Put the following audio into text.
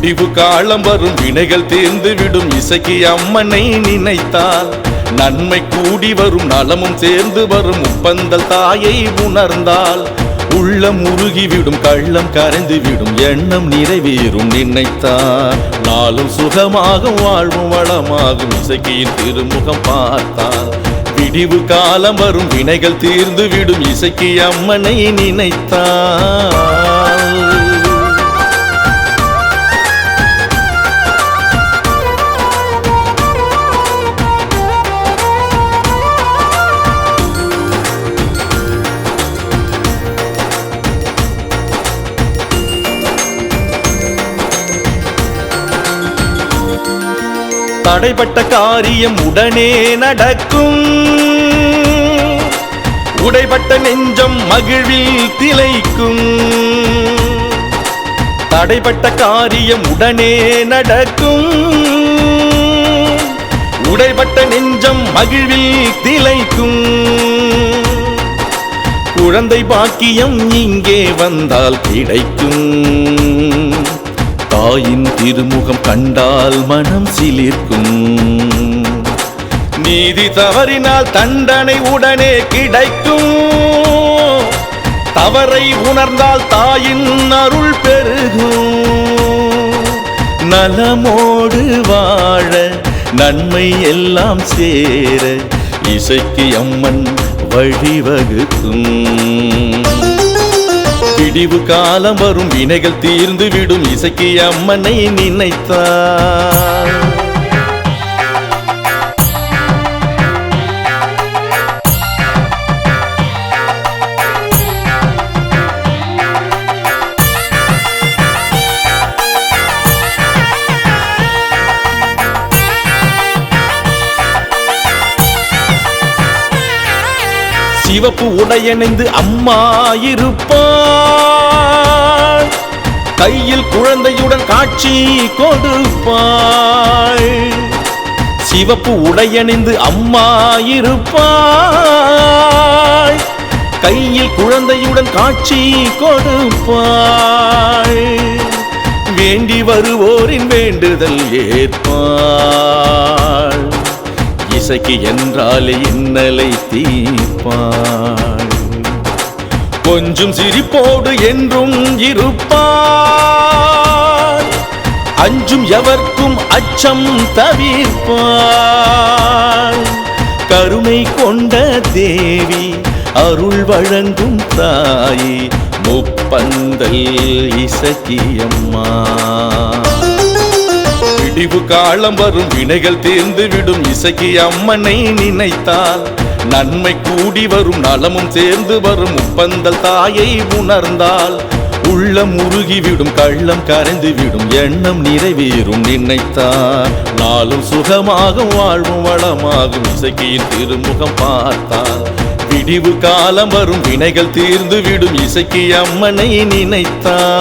விடிவு காலம் வரும் வினைகள் தேர்ந்து விடும். இசைக்கு அம்மனை நினைத்தால் நன்மை கூடி வரும் நலமும் சேர்ந்து வரும். உப்பந்தல் தாயை உணர்ந்தால் உள்ளம் உருகிவிடும் கள்ளம் கரைந்து விடும். எண்ணம் நிறைவேறும் நினைத்தால் நாளும் சுகமாகும் வாழ்வும் வளமாகும். இசைக்கியின் திருமுகம் பார்த்தால் விடிவு காலம் வரும் வினைகள் தீர்ந்து விடும். இசைக்கு அம்மனை நினைத்தால் தடைப்பட்ட காரியம் உடனே நடக்கும். உடைப்பட்ட நெஞ்சம் மகிழ்வில் திளைக்கும். தடைப்பட்ட காரியம் உடனே நடக்கும். உடைப்பட்ட நெஞ்சம் மகிழ்வில் திளைக்கும். குழந்தை பாக்கியம் இங்கே வந்தால் கிடைக்கும். தாயின் திருமுகம் கண்டால் மனம் சிலிர்க்கும். நீதி தவறினால் தண்டனை உடனே கிடைக்கும். தவறை உணர்ந்தால் தாயின் அருள் பெருகும். நலமோடு வாழ நன்மை எல்லாம் சேர இசைக்கு அம்மன் வழிவகுக்கும். விடிவு காலம் வரும் வினைகள் தீர்ந்து விடும் இசைக்கு அம்மனை நினைத்தார். சிவப்பு உடையணிந்து அம்மா இருப்பாள் கையில் குழந்தையுடன் காட்சி கொடுப்பாள் சிவப்பு உடையணிந்து அம்மா இருப்பாள். கையில் குழந்தையுடன் காட்சி கொடுப்பாள் வேண்டி வருவோரின் வேண்டுதல் ஏற்பாள். இசைக்கு என்றாலே இன்னலை தீப்பாள் கொஞ்சம் சிரிப்போடு என்றும் இருப்பார். அஞ்சும் எவர்க்கும் அச்சம் தவிர்ப்பார். கருணை கொண்ட தேவி அருள் வழங்கும் தாயே முப்பந்தல் இசக்கியம்மா. விடிவு காலம் வரும் வினைகள் தீர்ந்து விடும் இசைக்கு அம்மனை நினைத்தால் நன்மை கூடி வரும் நலமும் சேர்ந்து வரும். முப்பந்தல் தாயை உணர்ந்தால் உள்ளம் உருகிவிடும் கள்ளம் கரைந்து விடும் எண்ணம் நிறைவேறும் நினைத்தால் நாளும் சுகமாகும் வாழ்வும் வளமாகும். இசைக்கியின் திருமுகம் பார்த்தால் விடிவு காலம் வரும் வினைகள் தீர்ந்து விடும் இசைக்கு அம்மனை நினைத்தால்.